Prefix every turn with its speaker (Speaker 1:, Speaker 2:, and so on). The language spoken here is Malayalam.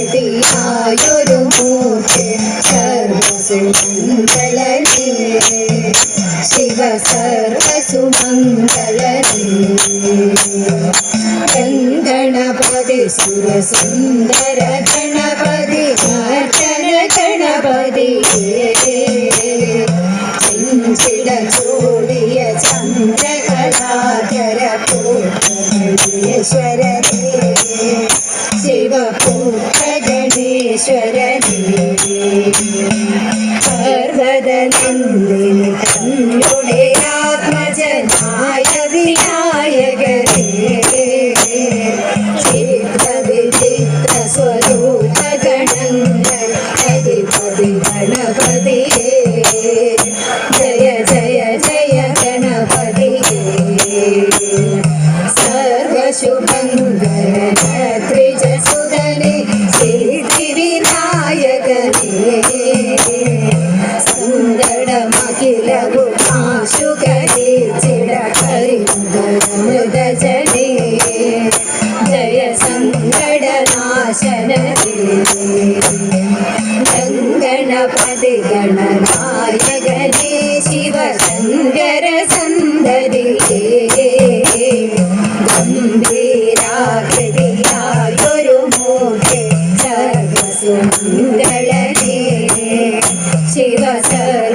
Speaker 1: ഗംഭീരാകൃതിയായൊരു മൂർത്തി സർവസുമംഗളനേ ശിവ സർവസുമംഗളനേ ഗണപതി സുരസുന്ദര ഗണപതി ഗണപതി പൂർണേശ്വര ശിവപുത്ര ഗണേശ്വരനേ പർവതനന്ദിനി തന്നുടെ സിദ്ധിവിനായകനേ സങ്കടമഖിലവു ആശുകരേ ചിടകരിമൃതജനേ Jaya സങ്കടനാശന Ganapathi ഗണനായകനേ chỉ đợi chờ